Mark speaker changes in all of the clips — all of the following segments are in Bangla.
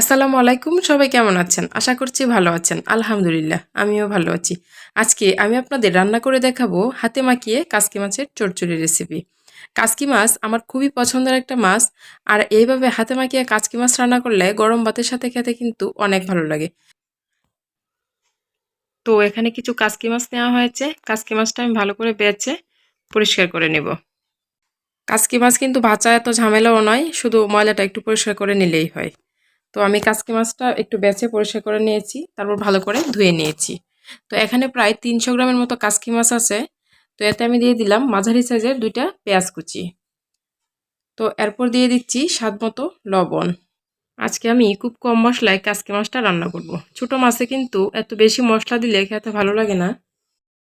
Speaker 1: আসসালামু আলাইকুম, সবাই কেমন আছেন? আশা করছি ভালো আছেন। আলহামদুলিল্লাহ, আমিও ভালো আছি। আজকে আমি আপনাদের রান্না করে দেখাবো হাতে মাখিয়ে কাসকি মাছের চচ্চড়ি রেসিপি কাসকি মাছ আমার খুবই পছন্দের একটা মাছ, আর এইভাবে হাতে মাখিয়ে কাসকি মাছ রান্না করলে গরম ভাতের সাথে খেতে কিন্তু অনেক ভালো লাগে। তো এখানে কিছু কাসকি মাছ নেওয়া হয়েছে। কাসকি মাছটা আমি ভালো করে বেছে পরিষ্কার করে নেব। কাসকি মাছ কিন্তু ভাজা এত ঝামেলাও নয়, শুধু ময়লাটা একটু পরিষ্কার করে নিলেই হয়। তো আমি কাসকি মাছটা একটু বেছে পরিষ্কার করে নিয়েছি, তারপর ভালো করে ধুয়ে নিয়েছি। তো এখানে প্রায় তিনশো গ্রামের মতো কাসকি মাছ আছে। তো এতে আমি দিয়ে দিলাম মাঝারি সাইজের দুইটা পেঁয়াজ কুচি। তো এরপর দিয়ে দিচ্ছি স্বাদ মতো লবণ। আজকে আমি খুব কম মশলায় কাসকি মাছটা রান্না করব। ছোটো মাছে কিন্তু এত বেশি মশলা দিলে খেতে ভালো লাগে না।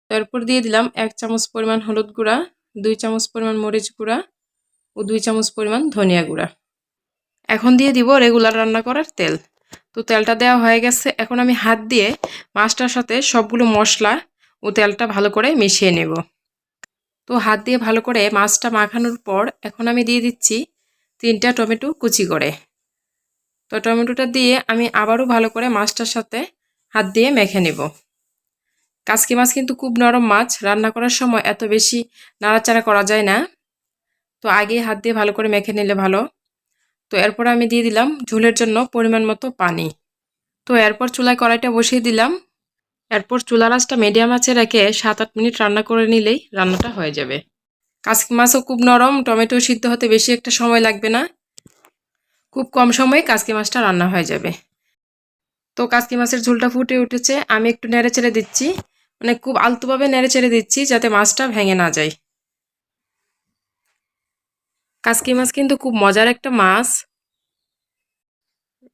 Speaker 1: তো এরপর দিয়ে দিলাম এক চামচ পরিমাণ হলুদ গুঁড়া, দুই চামচ পরিমাণ মরিচ গুঁড়া ও দুই চামচ পরিমাণ ধনিয়া গুঁড়া। এখন দিয়ে দিব রেগুলার রান্না করার তেল। তো তেলটা দেওয়া হয়ে গেছে। এখন আমি হাত দিয়ে মাছটার সাথে সবগুলো মশলা ও তেলটা ভালো করে মিশিয়ে নেব। তো হাত দিয়ে ভালো করে মাছটা মাখানোর পর এখন আমি দিয়ে দিচ্ছি তিনটা টমেটো কুচি করে। তো টমেটোটা দিয়ে আমি আবারও ভালো করে মাছটার সাথে হাত দিয়ে মেখে নেব। কাসকি মাছ কিন্তু খুব নরম মাছ। রান্না করার সময় এত বেশি নাড়াচাড়া করা যায় না। তো আগে হাত দিয়ে ভালো করে মেখে নিলে ভালো। তো এরপর আমি দিয়ে দিলাম ঝোলের জন্য পরিমাণ মতো পানি। তো এরপর চুলায় কড়াইটা বসিয়ে দিলাম। এরপর চুলা রাসটা মিডিয়াম আছে রেখে সাত আট মিনিট রান্না করে নিলেই রান্নাটা হয়ে যাবে। কাসকি মাছও খুব নরম টমেটো সিদ্ধ হতে বেশি একটা সময় লাগবে না। খুব কম সময়ে কাসকি মাছটা রান্না হয়ে যাবে। তো কাসকি মাছের ঝোলটা ফুটে উঠেছে, আমি একটু নেড়ে চেড়ে দিচ্ছি। মানে খুব আলতোভাবে নেড়ে চেড়ে দিচ্ছি যাতে মাছটা ভেঙে না যায়। কাসকি মাছ কিন্তু খুব মজার একটা মাছ।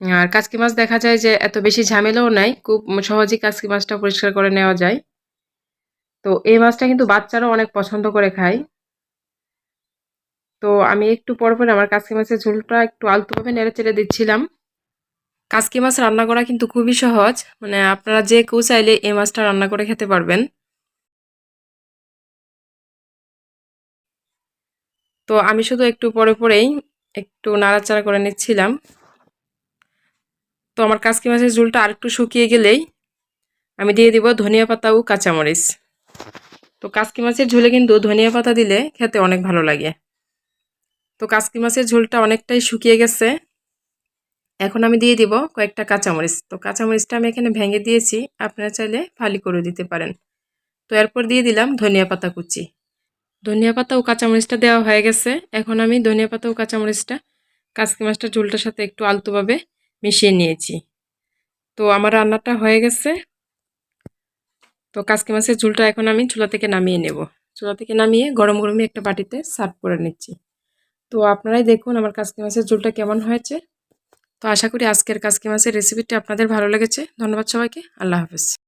Speaker 1: আর কাসকি মাছ দেখা যায় যে এত বেশি ঝামেলাও নাই, খুব সহজেই কাসকি মাছটা পরিষ্কার করে নেওয়া যায়। তো এই মাছটা কিন্তু বাচ্চারাও অনেক পছন্দ করে খায়। তো আমি একটু পর পর আমার কাসকি মাছের ঝোলটা একটু আলতোভাবে নেড়ে চেড়ে দিচ্ছিলাম। কাসকি মাছ রান্না করা কিন্তু খুবই সহজ মানে আপনারা যে কেউ চাইলে এই মাছটা রান্না করে খেতে পারবেন। তো আমি শুধু একটু পরে পরেই একটু নাড়াচাড়া করে নিচ্ছিলাম। তো আমার কাসকি মাছের ঝোলটা আর একটু শুকিয়ে গেলেই আমি দিয়ে দিব ধনিয়া পাতা ও কাঁচামরিচ। তো কাসকি মাছের ঝোলে কিন্তু ধনিয়া পাতা দিলে খেতে অনেক ভালো লাগে। তো কাসকি মাছের ঝোলটা অনেকটাই শুকিয়ে গেছে। এখন আমি দিয়ে দিব কয়েকটা কাঁচামরিচ। তো কাঁচামরিচটা আমি এখানে ভেঙে দিয়েছি, আপনারা চাইলে ফালি করে দিতে পারেন। তো এরপর দিয়ে দিলাম ধনিয়া পাতা কুচি। ধনিয়া পাতা ও কাঁচামরিচটা দেওয়া হয়ে গেছে। এখন আমি ধনিয়া পাতা ও কাঁচামরিচটা কাসকি মাছটা ঝোলটার সাথে একটু আলতোভাবে মিশিয়ে নিয়েছি। তো আমার রান্নাটা হয়ে গেছে। তো কাসকি মাছের ঝোলটা এখন আমি চুলা থেকে নামিয়ে নেব। চুলা থেকে নামিয়ে গরম গরমে একটা বাটিতে সার্ভ করে নিচ্ছি। তো আপনারাই দেখুন আমার কাসকি মাছের ঝোলটা কেমন হয়েছে। তো আশা করি আজকের কাসকি মাছের রেসিপিটি আপনাদের ভালো লেগেছে। ধন্যবাদ সবাইকে। আল্লাহ হাফেজ।